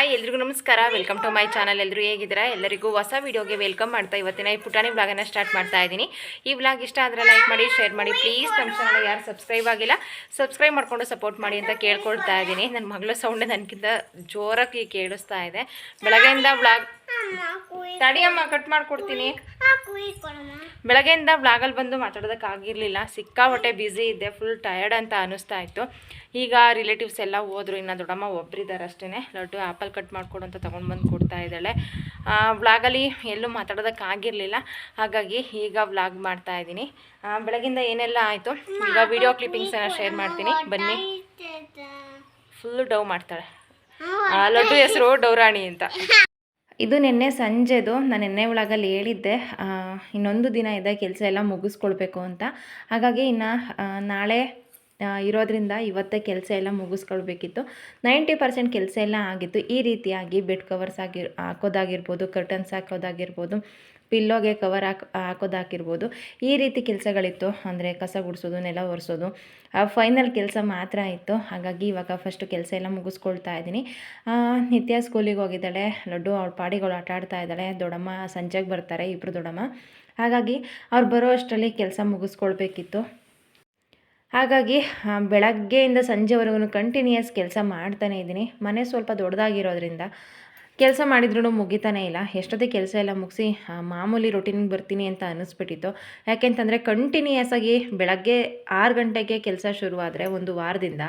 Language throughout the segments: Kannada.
ಹಾಯ್, ಎಲ್ರಿಗೂ ನಮಸ್ಕಾರ. ವೆಲ್ಕಮ್ ಟು ಮೈ ಚಾನಲ್ ಎಲ್ಲರೂ ಹೇಗಿದ್ದೀರಾ? ಎಲ್ಲರಿಗೂ ಹೊಸ ವೀಡಿಯೋಗೆ ವೆಲ್ಕಮ್ ಮಾಡ್ತಾ ಇವತ್ತಿನ ಈ ಪುಟಾಣಿ ಬ್ಲಾಗನ್ನು ಸ್ಟಾರ್ಟ್ ಮಾಡ್ತಾ ಇದ್ದೀನಿ. ಈ ವ್ಲಾಗ್ ಇಷ್ಟ ಆದರೆ ಲೈಕ್ ಮಾಡಿ ಶೇರ್ ಮಾಡಿ. ಪ್ಲೀಸ್ ನಮ್ಮ ಚಾನಲ್ ಯಾರು ಸಬ್ಸ್ಕ್ರೈಬ್ ಆಗಿಲ್ಲ ಸಬ್ಸ್ಕ್ರೈಬ್ ಮಾಡಿಕೊಂಡು ಸಪೋರ್ಟ್ ಮಾಡಿ ಅಂತ ಕೇಳ್ಕೊಳ್ತಾ ಇದ್ದೀನಿ. ನನ್ನ ಮಗಳ ಸೌಂಡ್ ನನಗಿಂತ ಜೋರಾಗಿ ಕೇಳಿಸ್ತಾ ಇದೆ. ಬೆಳಗ್ಗೆಯಿಂದ ವ್ಲಾಗ್ ತಡಿಯಮ್ಮ ಕಟ್ ಮಾಡ್ಕೊಡ್ತೀನಿ. ಬೆಳಗ್ಗೆಯಿಂದ ಬ್ಲಾಗಲ್ಲಿ ಬಂದು ಮಾತಾಡೋದಕ್ಕೆ ಮಾತಾಡೋದಕ್ಕಾಗಿರಲಿಲ್ಲ. ಸಿಕ್ಕಾಪಟ್ಟೆ ಬ್ಯುಸಿ ಇದ್ದೆ ಫುಲ್ ಟಯರ್ಡ್ ಅಂತ ಅನ್ನಿಸ್ತಾ ಇತ್ತು. ಈಗ ರಿಲೇಟಿವ್ಸ್ ಎಲ್ಲ ಹೋದ್ರು ಇನ್ನು ದೊಡ್ಡಮ್ಮ ಒಬ್ಬರಿದ್ದಾರೆ ಅಷ್ಟೇ ಲಡ್ಡು ಆ್ಯಪಲ್ ಕಟ್ ಮಾಡಿಕೊಡು ಅಂತ ತೊಗೊಂಡು ಬಂದು ಕೊಡ್ತಾ ಇದ್ದಾಳೆ. ವ್ಲಾಗಲ್ಲಿ ಎಲ್ಲೂ ಮಾತಾಡೋದಕ್ಕೆ ಆಗಿರಲಿಲ್ಲ ಹಾಗಾಗಿ ಈಗ ವ್ಲಾಗ್ ಮಾಡ್ತಾ ಇದ್ದೀನಿ. ಬೆಳಗಿಂದ ಏನೆಲ್ಲ ಆಯಿತು? ಈಗ ವಿಡಿಯೋ ಕ್ಲಿಪ್ಪಿಂಗ್ಸನ್ನು ಶೇರ್ ಮಾಡ್ತೀನಿ. ಬನ್ನಿ. ಫುಲ್ ಡವ್ ಮಾಡ್ತಾಳೆ. ಲಡ್ಡು ಹೆಸರು ಡೌರಾಣಿ ಅಂತ. ಇದು ನಿನ್ನೆ ಸಂಜೆದು ನಾನು ನಿನ್ನೆ ಒಳಗಲ್ಲಿ ಹೇಳಿದ್ದೆ ಇನ್ನೊಂದು ದಿನ ಇದೆ ಕೆಲಸ ಎಲ್ಲ ಮುಗಿಸ್ಕೊಳ್ಬೇಕು ಅಂತ. ಹಾಗಾಗಿ ಇನ್ನು ನಾಳೆ ಇರೋದ್ರಿಂದ ಇವತ್ತೇ ಕೆಲಸ ಎಲ್ಲ ಮುಗಿಸ್ಕೊಳ್ಬೇಕಿತ್ತು. ನೈಂಟಿ ಪರ್ಸೆಂಟ್ ಕೆಲಸ ಎಲ್ಲ ಆಗಿತ್ತು. ಈ ರೀತಿಯಾಗಿ ಬೆಡ್ ಕವರ್ಸ್ ಆಗಿ ಹಾಕೋದಾಗಿರ್ಬೋದು ಕರ್ಟನ್ಸ್ ಹಾಕೋದಾಗಿರ್ಬೋದು ಪಿಲ್ಲೋಗೆ ಕವರ್ ಹಾಕ್ ಹಾಕೋದಾಕಿರ್ಬೋದು ಈ ರೀತಿ ಕೆಲಸಗಳಿತ್ತು. ಅಂದರೆ ಕಸ ಗುಡಿಸೋದು, ನೆಲ ಒರೆಸೋದು ಫೈನಲ್ ಕೆಲಸ ಮಾತ್ರ ಇತ್ತು ಹಾಗಾಗಿ ಇವಾಗ ಫಸ್ಟು ಕೆಲಸ ಎಲ್ಲ ಮುಗಿಸ್ಕೊಳ್ತಾ ಇದ್ದೀನಿ. ನಿತ್ಯ ಸ್ಕೂಲಿಗೆ ಹೋಗಿದ್ದಾಳೆ. ಲಡ್ಡು ಅವ್ಳ ಪಾಡಿಗಳು ಆಟ ಆಡ್ತಾ ಇದ್ದಾಳೆ. ದೊಡ್ಡಮ್ಮ ಸಂಜೆಗೆ ಬರ್ತಾರೆ ಇಬ್ಬರು ದೊಡ್ಡಮ್ಮ. ಹಾಗಾಗಿ ಅವ್ರು ಬರೋ ಅಷ್ಟರಲ್ಲಿ ಕೆಲಸ ಮುಗಿಸ್ಕೊಳ್ಬೇಕಿತ್ತು. ಹಾಗಾಗಿ ಬೆಳಗ್ಗೆಯಿಂದ ಸಂಜೆವರೆಗೂ ಕಂಟಿನ್ಯೂಯಸ್ ಕೆಲಸ ಮಾಡ್ತಾನೇ ಇದ್ದೀನಿ. ಮನೆ ಸ್ವಲ್ಪ ದೊಡ್ಡದಾಗಿರೋದ್ರಿಂದ ಕೆಲಸ ಮಾಡಿದ್ರೂ ಮುಗಿತಾನೇ ಇಲ್ಲ. ಎಷ್ಟೊತ್ತಿಗೆ ಕೆಲಸ ಎಲ್ಲ ಮುಗಿಸಿ ಮಾಮೂಲಿ ರೊಟೀನಿಗೆ ಬರ್ತೀನಿ ಅಂತ ಅನ್ನಿಸ್ಬಿಟ್ಟಿತ್ತು ಯಾಕೆಂತಂದರೆ ಕಂಟಿನ್ಯೂಯಸ್ ಆಗಿ ಬೆಳಗ್ಗೆ ಆರು ಗಂಟೆಗೆ ಕೆಲಸ ಶುರುವಾದರೆ ಒಂದು ವಾರದಿಂದ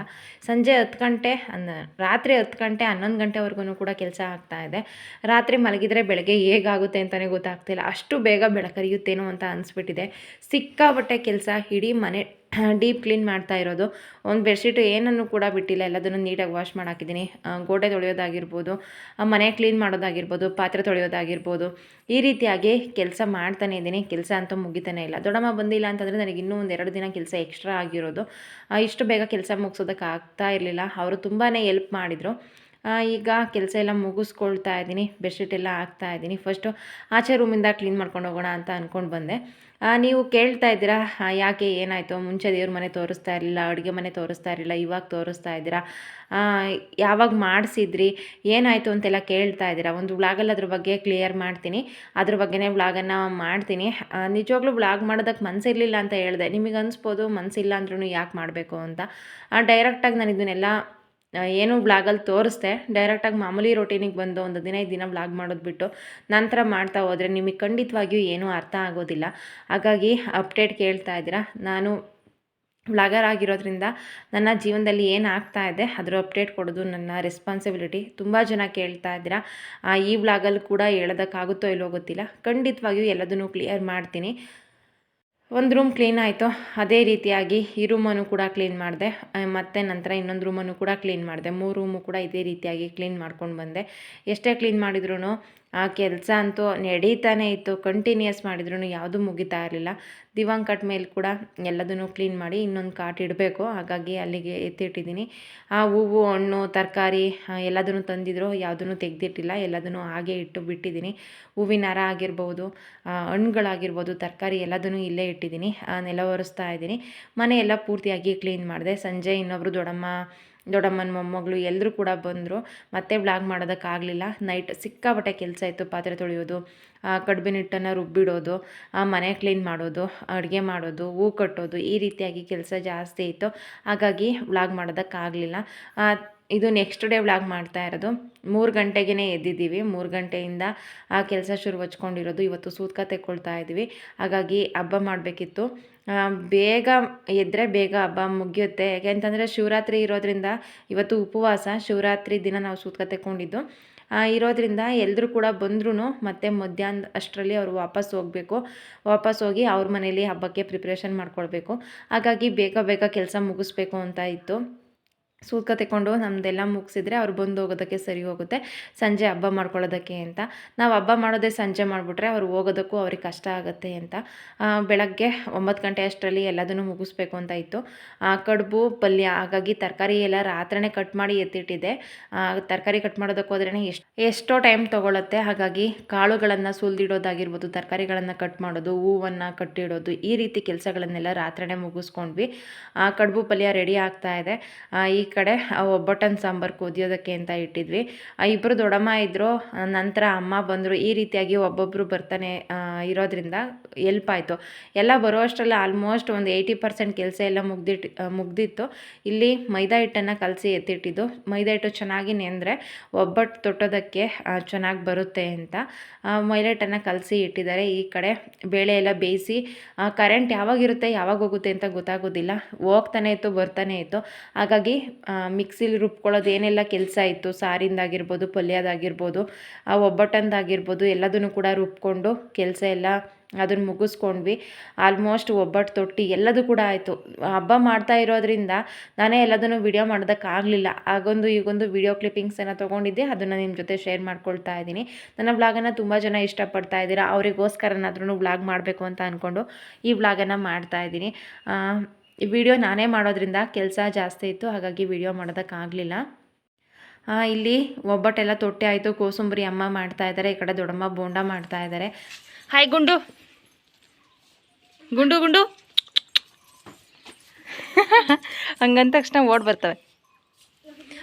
ಸಂಜೆ ಹತ್ತು ಗಂಟೆ ಅನ್ನ ರಾತ್ರಿ ಹತ್ತು ಗಂಟೆ, ಹನ್ನೊಂದು ಗಂಟೆವರೆಗೂ ಕೂಡ ಕೆಲಸ ಆಗ್ತಾ ಇದೆ. ರಾತ್ರಿ ಮಲಗಿದರೆ ಬೆಳಗ್ಗೆ ಹೇಗಾಗುತ್ತೆ ಅಂತಲೇ ಗೊತ್ತಾಗ್ತಿಲ್ಲ. ಅಷ್ಟು ಬೇಗ ಬೆಳಕರಿಯುತ್ತೇನೋ ಅಂತ ಅನಿಸ್ಬಿಟ್ಟಿದೆ. ಸಿಕ್ಕಾಬಟ್ಟೆ ಕೆಲಸ, ಇಡೀ ಮನೆ ಡೀಪ್ ಕ್ಲೀನ್ ಮಾಡ್ತಾ ಇರೋದು. ಒಂದು ಬೆಡ್ಶೀಟು ಏನನ್ನು ಕೂಡ ಬಿಟ್ಟಿಲ್ಲ. ಎಲ್ಲದನ್ನು ನೀಟಾಗಿ ವಾಶ್ ಮಾಡಾಕಿದ್ದೀನಿ. ಗೋಡೆ ತೊಳೆಯೋದಾಗಿರ್ಬೋದು ಮನೆ ಕ್ಲೀನ್ ಮಾಡೋದಾಗಿರ್ಬೋದು, ಪಾತ್ರೆ ತೊಳೆಯೋದಾಗಿರ್ಬೋದು. ಈ ರೀತಿಯಾಗಿ ಕೆಲಸ ಮಾಡ್ತಾನೆ ಇದ್ದೀನಿ. ಕೆಲಸ ಅಂತೂ ಮುಗಿತಾನೆ ಇಲ್ಲ. ದೊಡ್ಡಮ್ಮ ಬಂದಿಲ್ಲ ಅಂತಂದರೆ ನನಗೆ ಇನ್ನೂ ಒಂದು ಎರಡು ದಿನ ಕೆಲಸ ಎಕ್ಸ್ಟ್ರಾ ಆಗಿರೋದು. ಇಷ್ಟು ಬೇಗ ಕೆಲಸ ಮುಗಿಸೋದಕ್ಕೆ ಆಗ್ತಾ ಇರಲಿಲ್ಲ. ಅವರು ತುಂಬಾ ಎಲ್ಪ್ ಮಾಡಿದರು. ಈಗ ಕೆಲಸ ಎಲ್ಲ ಮುಗಿಸ್ಕೊಳ್ತಾ ಇದ್ದೀನಿ. ಬೆಡ್ಶೀಟ್ ಎಲ್ಲ ಹಾಕ್ತಾ ಇದ್ದೀನಿ. ಫಸ್ಟು ಆಚೆ ರೂಮಿಂದ ಕ್ಲೀನ್ ಮಾಡ್ಕೊಂಡು ಹೋಗೋಣ ಅಂತ ಅಂದ್ಕೊಂಡು ಬಂದೆ. ನೀವು ಕೇಳ್ತಾ ಇದ್ದೀರಾ? ಯಾಕೆ ಏನಾಯಿತು? ಮುಂಚೆ ದೇವ್ರ ಮನೆ ತೋರಿಸ್ತಾ ಇರಲಿಲ್ಲ, ಅಡುಗೆ ಮನೆ ತೋರಿಸ್ತಾ ಇರಲಿಲ್ಲ, ಇವಾಗ ತೋರಿಸ್ತಾ ಇದ್ದೀರಾ? ಯಾವಾಗ ಮಾಡಿಸಿದ್ರಿ? ಏನಾಯಿತು ಅಂತೆಲ್ಲ ಕೇಳ್ತಾ ಇದ್ದೀರಾ? ಒಂದು ವ್ಲಾಗಲ್ಲಿ ಅದ್ರ ಬಗ್ಗೆ ಕ್ಲಿಯರ್ ಮಾಡ್ತೀನಿ. ಅದ್ರ ಬಗ್ಗೆನೇ ವ್ಲಾಗನ್ನು ಮಾಡ್ತೀನಿ. ನಿಜವಾಗ್ಲೂ ವ್ಲಾಗ್ ಮಾಡೋದಕ್ಕೆ ಮನಸ್ಸಿರಲಿಲ್ಲ ಅಂತ ಹೇಳಿದೆ. ನಿಮಗೆ ಅನಿಸ್ಬೋದು ಮನಸ್ಸಿಲ್ಲ ಅಂದ್ರೂ ಯಾಕೆ ಮಾಡಬೇಕು ಅಂತ. ಡೈರೆಕ್ಟಾಗಿ ನಾನು ಇದನ್ನೆಲ್ಲ ಏನು ವ್ಲಾಗಲ್ಲಿ ತೋರಿಸ್ದೆ. ಡೈರೆಕ್ಟಾಗಿ ಮಾಮೂಲಿ ರೊಟೀನಿಗೆ ಬಂದು ಒಂದು ದಿನ ಐದು ದಿನ ವ್ಲಾಗ್ ಮಾಡೋದು ಬಿಟ್ಟು ನಂತರ ಮಾಡ್ತಾ ಹೋದರೆ ನಿಮಗೆ ಖಂಡಿತವಾಗಿಯೂ ಏನೂ ಅರ್ಥ ಆಗೋದಿಲ್ಲ. ಹಾಗಾಗಿ ಅಪ್ಡೇಟ್ ಕೇಳ್ತಾ ಇದ್ದೀರಾ? ನಾನು ವ್ಲಾಗರ್ ಆಗಿರೋದ್ರಿಂದ ನನ್ನ ಜೀವನದಲ್ಲಿ ಏನು ಆಗ್ತಾ ಇದೆ, ಅದರ ಅಪ್ಡೇಟ್ ಕೊಡೋದು ನನ್ನ ರೆಸ್ಪಾನ್ಸಿಬಿಲಿಟಿ ತುಂಬ ಜನ ಕೇಳ್ತಾ ಇದ್ದೀರಾ? ಈ ವ್ಲಾಗಲ್ಲಿ ಕೂಡ ಹೇಳೋದಕ್ಕಾಗುತ್ತೋ ಇಲ್ಲೋ ಗೊತ್ತಿಲ್ಲ. ಖಂಡಿತವಾಗಿಯೂ ಎಲ್ಲದನ್ನೂ ಕ್ಲಿಯರ್ ಮಾಡ್ತೀನಿ. ಒಂದು ರೂಮ್ ಕ್ಲೀನ್ ಆಯಿತು. ಅದೇ ರೀತಿಯಾಗಿ ಈ ರೂಮನ್ನು ಕೂಡ ಕ್ಲೀನ್ ಮಾಡಿದೆ. ಮತ್ತು ನಂತರ ಇನ್ನೊಂದು ರೂಮನ್ನು ಕೂಡ ಕ್ಲೀನ್ ಮಾಡಿದೆ. ಮೂರು ರೂಮು ಕೂಡ ಇದೇ ರೀತಿಯಾಗಿ ಕ್ಲೀನ್ ಮಾಡ್ಕೊಂಡು ಬಂದೆ. ಎಷ್ಟೇ ಕ್ಲೀನ್ ಮಾಡಿದ್ರು ಆ ಕೆಲಸ ಅಂತೂ ನಡೀತಾನೆ ಇತ್ತು. ಕಂಟಿನ್ಯೂಸ್ ಮಾಡಿದ್ರು ಯಾವುದೂ ಮುಗಿತಾ ಇರಲಿಲ್ಲ. ದಿವಾಂಗ್ ಕಟ್ ಮೇಲೆ ಕೂಡ ಎಲ್ಲದನ್ನು ಕ್ಲೀನ್ ಮಾಡಿ ಇನ್ನೊಂದು ಕಾಟ್ ಇಡಬೇಕು. ಹಾಗಾಗಿ ಅಲ್ಲಿಗೆ ಎತ್ತಿಟ್ಟಿದ್ದೀನಿ. ಆ ಹೂವು, ಹಣ್ಣು, ತರಕಾರಿ ಎಲ್ಲದನ್ನು ತಂದಿದ್ರು. ಯಾವುದನ್ನು ತೆಗೆದಿಟ್ಟಿಲ್ಲ. ಎಲ್ಲದನ್ನು ಹಾಗೆ ಇಟ್ಟು ಬಿಟ್ಟಿದ್ದೀನಿ. ಹೂವಿನ ಹಾರ ಆಗಿರ್ಬೋದು ಹಣ್ಣುಗಳಾಗಿರ್ಬೋದು, ತರಕಾರಿ ಎಲ್ಲದನ್ನು ಇಲ್ಲೇ ಇಟ್ಟಿದ್ದೀನಿ. ನೆಲ ಒರೆಸ್ತಾ ಇದ್ದೀನಿ. ಮನೆ ಎಲ್ಲ ಪೂರ್ತಿಯಾಗಿ ಕ್ಲೀನ್ ಮಾಡಿದೆ. ಸಂಜೆ ಇನ್ನೊಬ್ಬರು ದೊಡ್ಡಮ್ಮ ದೊಡ್ಡಮ್ಮನ ಮೊಮ್ಮಗಳು ಎಲ್ಲರೂ ಕೂಡ ಬಂದರು. ಮತ್ತೆ ಬ್ಲಾಗ್ ಮಾಡೋದಕ್ಕಾಗಲಿಲ್ಲ. ನೈಟ್ ಸಿಕ್ಕಾಪಟ್ಟೆ ಕೆಲಸ ಇತ್ತು ಪಾತ್ರೆ ತೊಳೆಯೋದು ಕಡ್ಬಿನ ಹಿಟ್ಟನ್ನು ರುಬ್ಬಿಡೋದು ಮನೆ ಕ್ಲೀನ್ ಮಾಡೋದು, ಅಡುಗೆ ಮಾಡೋದು, ಹೂ ಕಟ್ಟೋದು ಈ ರೀತಿಯಾಗಿ ಕೆಲಸ ಜಾಸ್ತಿ ಇತ್ತು. ಹಾಗಾಗಿ ವ್ಲಾಗ್ ಮಾಡೋದಕ್ಕಾಗಲಿಲ್ಲ. ಇದು ನೆಕ್ಸ್ಟ್ ಡೇ ವ್ಲಾಗ್ ಮಾಡ್ತಾ ಇರೋದು. ಮೂರು ಗಂಟೆಗೇ ಎದ್ದಿದ್ದೀವಿ. ಮೂರು ಗಂಟೆಯಿಂದ ಆ ಕೆಲಸ ಶುರು ಹಚ್ಕೊಂಡಿರೋದು ಇವತ್ತು ಸೂತ್ಕ ತೆಕ್ಕೊಳ್ತಾ ಇದ್ದೀವಿ. ಹಾಗಾಗಿ ಹಬ್ಬ ಮಾಡಬೇಕಿತ್ತು. ಬೇಗ ಎದ್ದರೆ ಬೇಗ ಹಬ್ಬ ಮುಗಿಯುತ್ತೆ. ಯಾಕೆಂತಂದರೆ ಶಿವರಾತ್ರಿ ಇರೋದ್ರಿಂದ ಇವತ್ತು ಉಪವಾಸ. ಶಿವರಾತ್ರಿ ದಿನ ನಾವು ಸೂತ್ಕ ತೆಕ್ಕೊಂಡಿದ್ದು. ಇರೋದ್ರಿಂದ ಎಲ್ಲರೂ ಕೂಡ ಬಂದ್ರೂ ಮತ್ತೆ ಮಧ್ಯಾಹ್ನ ಅಷ್ಟರಲ್ಲಿ ಅವರು ವಾಪಸ್ ಹೋಗಬೇಕು. ವಾಪಸ್ ಹೋಗಿ ಅವ್ರ ಮನೇಲಿ ಹಬ್ಬಕ್ಕೆ ಪ್ರಿಪ್ರೇಷನ್ ಮಾಡ್ಕೊಳ್ಬೇಕು. ಹಾಗಾಗಿ ಬೇಗ ಬೇಗ ಕೆಲಸ ಮುಗಿಸ್ಬೇಕು ಅಂತ ಇತ್ತು. ಸೂತ್ಕ ತೆಕ್ಕೊಂಡು ನಮ್ಮದೆಲ್ಲ ಮುಗಿಸಿದ್ರೆ ಅವ್ರು ಬಂದು ಹೋಗೋದಕ್ಕೆ ಸರಿ ಹೋಗುತ್ತೆ. ಸಂಜೆ ಹಬ್ಬ ಮಾಡ್ಕೊಳ್ಳೋದಕ್ಕೆ ಅಂತ. ನಾವು ಹಬ್ಬ ಮಾಡೋದೇ ಸಂಜೆ ಮಾಡಿಬಿಟ್ರೆ ಅವ್ರು ಹೋಗೋದಕ್ಕೂ ಅವ್ರಿಗೆ ಕಷ್ಟ ಆಗುತ್ತೆ ಅಂತ. ಬೆಳಗ್ಗೆ ಒಂಬತ್ತು ಗಂಟೆ ಅಷ್ಟರಲ್ಲಿ ಎಲ್ಲದನ್ನು ಮುಗಿಸ್ಬೇಕು ಅಂತ ಇತ್ತು. ಕಡುಬು, ಪಲ್ಯ, ಹಾಗಾಗಿ ತರಕಾರಿ ಎಲ್ಲ ರಾತ್ರಿನೇ ಕಟ್ ಮಾಡಿ ಎತ್ತಿಟ್ಟಿದೆ ತರಕಾರಿ ಕಟ್ ಮಾಡೋದಕ್ಕೆ ಹೋದ್ರೇ ಎಷ್ಟು, ಎಷ್ಟೋ ಟೈಮ್ ತೊಗೊಳುತ್ತೆ. ಹಾಗಾಗಿ ಕಾಳುಗಳನ್ನು ಸುಲ್ದಿಡೋದಾಗಿರ್ಬೋದು, ತರಕಾರಿಗಳನ್ನು ಕಟ್ ಮಾಡೋದು, ಹೂವನ್ನು ಕಟ್ಟಿಡೋದು, ಈ ರೀತಿ ಕೆಲಸಗಳನ್ನೆಲ್ಲ ರಾತ್ರಿನೇ ಮುಗಿಸ್ಕೊಂಡ್ವಿ. ಕಡುಬು, ಪಲ್ಯ ರೆಡಿ ಆಗ್ತಾ ಇದೆ. ಈ ಕಡೆ ಒಬ್ಬಟ್ಟನ ಸಾಂಬಾರು ಕುದಿಯೋದಕ್ಕೆ ಅಂತ ಇಟ್ಟಿದ್ವಿ. ಇಬ್ಬರು ದೊಡ್ಡಮ್ಮ ಇದ್ದರು ನಂತರ ಅಮ್ಮ ಬಂದರು. ಈ ರೀತಿಯಾಗಿ ಒಬ್ಬೊಬ್ಬರು ಬರ್ತಾನೆ ಇರೋದ್ರಿಂದ ಎಲ್ಪ್ ಆಯಿತು. ಎಲ್ಲ ಬರೋ ಅಷ್ಟರಲ್ಲಿ ಆಲ್ಮೋಸ್ಟ್ ಒಂದು ಏಯ್ಟಿ ಪರ್ಸೆಂಟ್ ಕೆಲಸ ಎಲ್ಲ ಮುಗ್ದಿಟ್ಟು ಆ, ಮುಗ್ದಿತ್ತು. ಇಲ್ಲಿ ಮೈದಾ ಹಿಟ್ಟನ್ನು ಕಲಸಿ ಎತ್ತಿಟ್ಟಿದ್ದು. ಮೈದಾ ಹಿಟ್ಟು ಚೆನ್ನಾಗಿ ನೆಂದರೆ ಒಬ್ಬಟ್ಟು ತೊಟ್ಟೋದಕ್ಕೆ ಚೆನ್ನಾಗಿ ಬರುತ್ತೆ ಅಂತ ಮೈದಾ ಹಿಟ್ಟನ್ನು ಕಲಸಿ ಇಟ್ಟಿದ್ದಾರೆ. ಈ ಕಡೆ ಬೇಳೆ ಎಲ್ಲ ಬೇಯಿಸಿ ಕರೆಂಟ್ ಯಾವಾಗಿರುತ್ತೆ ಯಾವಾಗ ಹೋಗುತ್ತೆ ಅಂತ ಗೊತ್ತಾಗೋದಿಲ್ಲ. ಹೋಗ್ತಾನೆ ಇತ್ತು ಬರ್ತಾನೆ ಇತ್ತು. ಹಾಗಾಗಿ ಮಿಕ್ಸಿಲಿ ರುಬ್ಕೊಳ್ಳೋದು ಏನೆಲ್ಲ ಕೆಲಸ ಇತ್ತು, ಸಾರಿಂದಾಗಿರ್ಬೋದು, ಪಲ್ಯದಾಗಿರ್ಬೋದು, ಆ, ಒಬ್ಬಟ್ಟಂದಾಗಿರ್ಬೋದು, ಎಲ್ಲದನ್ನು ಕೂಡ ರುಬ್ಕೊಂಡು ಕೆಲಸ ಎಲ್ಲ ಅದನ್ನು ಮುಗಿಸ್ಕೊಂಡ್ವಿ. ಆಲ್ಮೋಸ್ಟ್ ಒಬ್ಬಟ್ಟು, ತೊಟ್ಟಿ ಎಲ್ಲದೂ ಕೂಡ ಆಯಿತು. ಹಬ್ಬ ಮಾಡ್ತಾ ಇರೋದ್ರಿಂದ ನಾನೇ ಎಲ್ಲದನ್ನು ವಿಡಿಯೋ ಮಾಡೋದಕ್ಕಾಗಲಿಲ್ಲ ಆಗೊಂದು ಈಗೊಂದು ವಿಡಿಯೋ ಕ್ಲಿಪ್ಪಿಂಗ್ಸನ್ನು ತೊಗೊಂಡಿದ್ದೆ, ಅದನ್ನು ನಿಮ್ಮ ಜೊತೆ ಶೇರ್ ಮಾಡ್ಕೊಳ್ತಾ ಇದ್ದೀನಿ. ನನ್ನ ವ್ಲಾಗನ್ನು ತುಂಬ ಜನ ಇಷ್ಟಪಡ್ತಾ ಇದ್ದೀರಾ, ಅವರಿಗೋಸ್ಕರನಾದ್ರೂ ವ್ಲಾಗ್ ಮಾಡಬೇಕು ಅಂತ ಅಂದ್ಕೊಂಡು ಈ ವ್ಲಾಗನ್ನು ಮಾಡ್ತಾ ಇದ್ದೀನಿ. ಈ ವಿಡಿಯೋ ನಾನೇ ಮಾಡೋದ್ರಿಂದ ಕೆಲಸ ಜಾಸ್ತಿ ಇತ್ತು ಹಾಗಾಗಿ ವಿಡಿಯೋ ಮಾಡೋದಕ್ಕಾಗಲಿಲ್ಲ. ಇಲ್ಲಿ ಒಬ್ಬಟ್ಟೆಲ್ಲ ತೊಟ್ಟೆ ಆಯಿತು, ಕೋಸಂಬರಿ ಅಮ್ಮ ಮಾಡ್ತಾ ಇದ್ದಾರೆ ಈ ಕಡೆ ದೊಡ್ಡಮ್ಮ ಬೋಂಡ ಮಾಡ್ತಾ ಇದ್ದಾರೆ ಹಾಯ್ ಗುಂಡು. ಗುಂಡು ಗುಂಡು. ಹಂಗಂದ ತಕ್ಷಣ ಓಡ್ ಬರ್ತವೆ.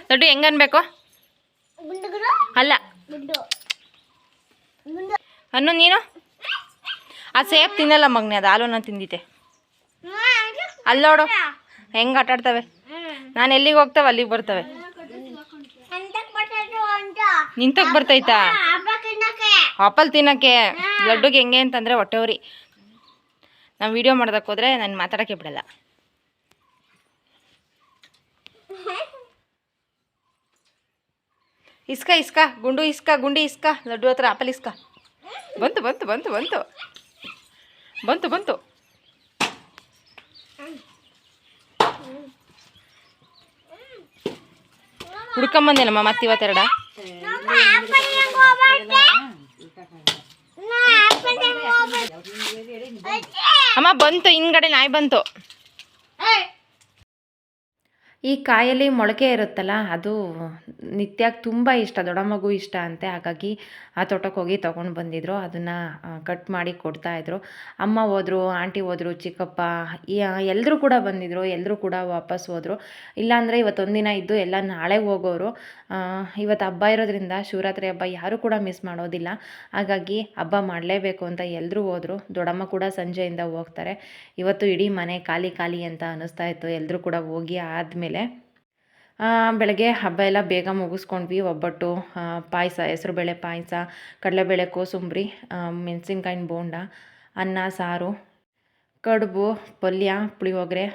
ದೊಡ್ಡ ಹೆಂಗನ್ಬೇಕು ಅಲ್ಲ. ಅನ್ನು ನೀನು? ಆ, ಸೇಬ್ ತಿನ್ನಲ್ಲ ಮಗ್ನೆ, ಅದು ಹಾಲು ನಾನು ತಿಂದಿದ್ದೆ ನೋಡು. ಹೆಂಗೆ ಆಟ ಆಡ್ತವೆ? ನಾನು ಎಲ್ಲಿಗೆ ಹೋಗ್ತಾವೆ, ಅಲ್ಲಿಗೆ ಬರ್ತವೆ. ನಿಂತಕ್ಕೆ ಬರ್ತೈತಾ? ಆಪಲ್ ತಿನ್ನಕ್ಕೆ. ಲಡ್ಡುಗೆ ಹೆಂಗೆ ಅಂತಂದರೆ ಹೊಟ್ಟೆವ್ರಿ ನಾವು ವಿಡಿಯೋ ಮಾಡೋದಕ್ಕೆ ಹೋದ್ರೆ ನಾನು ಮಾತಾಡೋಕ್ಕೆ ಬಿಡಲ್ಲ. ಇಸ್ಕ ಇಸ್ಕ, ಗುಂಡು ಇಸ್ಕ, ಗುಂಡಿ ಇಸ್ಕ, ಲಡ್ಡು ಹತ್ರ ಆಪಲ್ ಇಸ್ಕ. ಬಂತು ಬಂತು ಬಂತು ಬಂತು. ಬಂತು ಬಂತು. ಹುಡ್ಕೊಂಬಂದೇನಮ್ಮ ಮತ್ತೆ ಇವತ್ತೆರಡ ಅಮ್ಮ ಬಂತು ಹಿಂದ್ಗಡೆ ನಾಯಿ ಬಂತು. ಈ ಕಾಯಲ್ಲಿ ಮೊಳಕೆ ಇರುತ್ತಲ್ಲ, ಅದು ನಿತ್ಯಕ್ಕೆ ತುಂಬ ಇಷ್ಟ ದೊಡ್ಡಮ್ಮಗೂ ಇಷ್ಟ ಅಂತೆ. ಹಾಗಾಗಿ ಆ ತೋಟಕ್ಕೆ ಹೋಗಿ ತೊಗೊಂಡು ಬಂದಿದ್ರು. ಅದನ್ನು ಕಟ್ ಮಾಡಿ ಕೊಡ್ತಾಯಿದ್ರು ಅಮ್ಮ ಹೋದರು, ಆಂಟಿ ಹೋದರು, ಚಿಕ್ಕಪ್ಪ ಎಲ್ಲರೂ ಕೂಡ ಬಂದಿದ್ರು. ಎಲ್ಲರೂ ಕೂಡ ವಾಪಸ್ ಹೋದರು. ಇಲ್ಲಾಂದರೆ ಇವತ್ತೊಂದಿನ ಇದ್ದು ಎಲ್ಲ ನಾಳೆ ಹೋಗೋರು. ಇವತ್ತು ಹಬ್ಬ ಇರೋದ್ರಿಂದ ಶಿವರಾತ್ರಿ ಹಬ್ಬ ಯಾರೂ ಕೂಡ ಮಿಸ್ ಮಾಡೋದಿಲ್ಲ. ಹಾಗಾಗಿ ಹಬ್ಬ ಮಾಡಲೇಬೇಕು ಅಂತ ಎಲ್ಲರೂ ಹೋದರು. ದೊಡ್ಡಮ್ಮ ಕೂಡ ಸಂಜೆಯಿಂದ ಹೋಗ್ತಾರೆ. ಇವತ್ತು ಇಡೀ ಮನೆ ಖಾಲಿ ಖಾಲಿ ಅಂತ ಅನ್ನಿಸ್ತಾ ಇತ್ತು. ಎಲ್ಲರೂ ಕೂಡ ಹೋಗಿ ಆದಮೇಲೆ ಬೆಳಗ್ಗೆ ಹಬ್ಬ ಎಲ್ಲ ಬೇಗ ಮುಗಿಸ್ಕೊಂಡ್ವಿ. ಒಬ್ಬಟ್ಟು ಪಾಯಸ, ಹೆಸರುಬೇಳೆ ಪಾಯಸ, ಕಡಲೆಬೇಳೆ ಕೋಸುಂಬ್ರಿ ಮೆಣಸಿನ್ಕಾಯಿನ ಬೋಂಡ, ಅನ್ನ, ಸಾರು, ಕಡುಬು, ಪಲ್ಯ, ಪುಳಿಯೋಗರೆ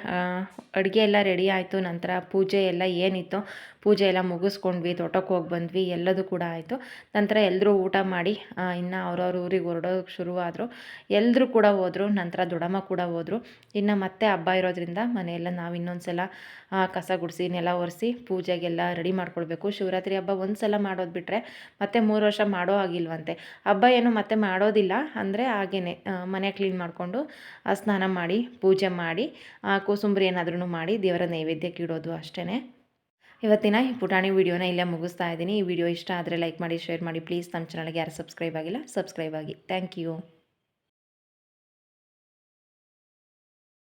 ಅಡುಗೆ ಎಲ್ಲ ರೆಡಿ ಆಯಿತು. ನಂತರ ಪೂಜೆ ಎಲ್ಲ ಏನಿತ್ತು ಪೂಜೆ ಎಲ್ಲ ಮುಗಿಸ್ಕೊಂಡ್ವಿ, ತೋಟಕ್ಕೆ ಹೋಗಿ ಬಂದ್ವಿ, ಎಲ್ಲದೂ ಕೂಡ ಆಯಿತು. ನಂತರ ಎಲ್ಲರೂ ಊಟ ಮಾಡಿ ಇನ್ನು ಅವ್ರವ್ರ ಊರಿಗೆ ಹೊರಡೋಕೆ ಶುರುವಾದರು. ಎಲ್ಲರೂ ಕೂಡ ಹೋದರು, ನಂತರ ದೊಡಮ್ಮ ಕೂಡ ಹೋದರು. ಇನ್ನು ಮತ್ತೆ ಹಬ್ಬ ಇರೋದ್ರಿಂದ ಮನೆಯೆಲ್ಲ ನಾವು ಇನ್ನೊಂದು ಸಲ ಕಸ ಗುಡಿಸಿ, ನೆಲ ಒರೆಸಿ, ಪೂಜೆಗೆಲ್ಲ ರೆಡಿ ಮಾಡ್ಕೊಳ್ಬೇಕು. ಶಿವರಾತ್ರಿ ಹಬ್ಬ ಒಂದು ಸಲ ಮಾಡೋದು ಬಿಟ್ಟರೆ ಮತ್ತೆ ಮೂರು ವರ್ಷ ಮಾಡೋ ಆಗಿಲ್ವಂತೆ ಹಬ್ಬ ಏನು ಮತ್ತೆ ಮಾಡೋದಿಲ್ಲ, ಅಂದರೆ ಹಾಗೇನೆ ಮನೆ ಕ್ಲೀನ್ ಮಾಡಿಕೊಂಡು ಸ್ನಾನ ಮಾಡಿ, ಪೂಜೆ ಮಾಡಿ ಕೋಸುಂಬರಿ ಕೋಸಂಬರಿ ಏನಾದ್ರೂ ಮಾಡಿ ದೇವರ ನೈವೇದ್ಯಕ್ಕೆ ಇಡೋದು ಅಷ್ಟೇ ಇವತ್ತಿನ ಈ ಪುಟಾಣಿ ವಿಡಿಯೋನ ಇಲ್ಲೇ ಮುಗಿಸ್ತಾ ಇದ್ದೀನಿ. ಈ ವಿಡಿಯೋ ಇಷ್ಟ ಆದರೆ ಲೈಕ್ ಮಾಡಿ, ಶೇರ್ ಮಾಡಿ. ಪ್ಲೀಸ್ ನಮ್ಮ ಚಾನಲ್ಗೆ ಯಾರು ಸಬ್ಸ್ಕ್ರೈಬ್ ಆಗಿಲ್ಲ ಸಬ್ಸ್ಕ್ರೈಬ್ ಆಗಿ. Thank you